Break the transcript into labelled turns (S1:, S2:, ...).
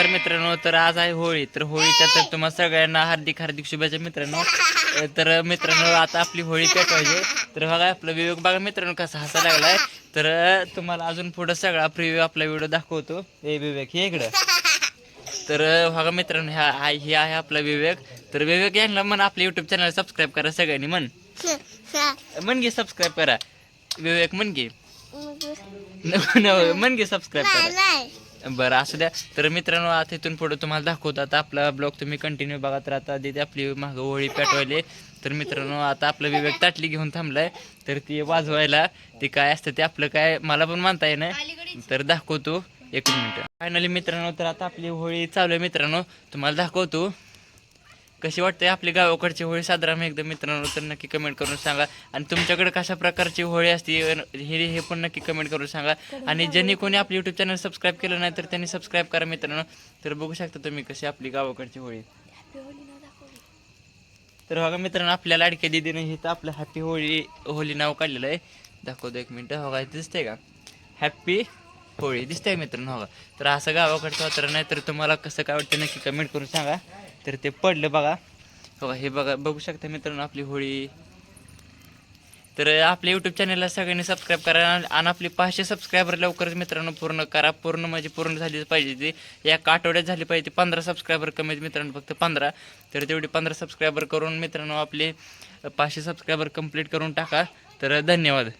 S1: नमस्कार मित्रांनो तर आज आहे होळी. तर होळीच्या तर तुम्हाला सगळ्यांना हार्दिक हार्दिक शुभेच्छा मित्रांनो. तर मित्रांनो आता आपली होळी पेटवायची तर बघा आपला विवेक बघा मित्रांनो कसा हसा लागलाय. तर तुम्हाला अजून पुढं सगळा प्रिव्ह्यू आपला व्हिडिओ दाखवतो. हे विवेक हे इकडं. तर बघा मित्रांनो ह्या हा- आहे आपला विवेक. तर विवेक यांना मन आपल्या युट्यूब चॅनल सबस्क्राईब करा सगळ्यांनी मन मन घे सबस्क्राईब करा. विवेक मन घे. मन घे सबस्क्राईब करा. बरं असू द्या. तर मित्रांनो आता इथून पुढे तुम्हाला दाखवतो. आता आपला ब्लॉग तुम्ही कंटिन्यू बघा. तर आता आपली मागं होळी पेटवायले. तर मित्रांनो आता आपलं विवेक ताटली घेऊन थांबलाय. तर ती वाजवायला ते काय असतं ते आपलं काय मला पण म्हणता येणार तर दाखवतो. एक मिनिट. फायनली मित्रांनो तर आता आपली होळी चालू आहे मित्रांनो. तुम्हाला दाखवतो. कशी वाटते आपली गावाकडची होळी? साधारण एकदा मित्रांनो तर नक्की कमेंट करून सांगा. आणि तुमच्याकडे कशा प्रकारची होळी असते हे हे पण नक्की कमेंट करून सांगा. आणि ज्यांनी कोणी आपलं यूट्यूब चॅनल सबस्क्राईब केलं नाही तर त्यांनी सबस्क्राईब करा मित्रांनो. तर बघू शकता तुम्ही कशी आपली गावाकडची होळी. तर बघा मित्रांनो आपल्या लाडक्या दिदीने हे तर आपलं हॅपी होळी होळी नाव काढलेलं आहे. दाखवतो एक मिनटं. बघा हो दिसतंय का? हॅप्पी होळी दिसतंय मित्रांनो? बघा तर असं गावाकडचं वातावरण आहे तर तुम्हाला कसं काय वाटतं नक्की कमेंट करून सांगा. तर ते पडलं बघा. बघा हे बघा बघू शकता मित्रांनो आपली होळी. तर आपल्या यूट्यूब चॅनलला सगळ्यांनी सबस्क्राईब करा आणि आपली पाचशे सबस्क्रायबर लवकरच मित्रांनो पूर्ण करा. पूर्ण म्हणजे पूर्ण झालीच पाहिजे ती. एका आठवड्यात झाली पाहिजे पंधरा सबस्क्रायबर कमी मित्रांनो फक्त पंधरा. तर तेवढी पंधरा सबस्क्रायबर करून मित्रांनो आपले पाचशे सबस्क्रायबर कंप्लीट करून टाका. तर धन्यवाद.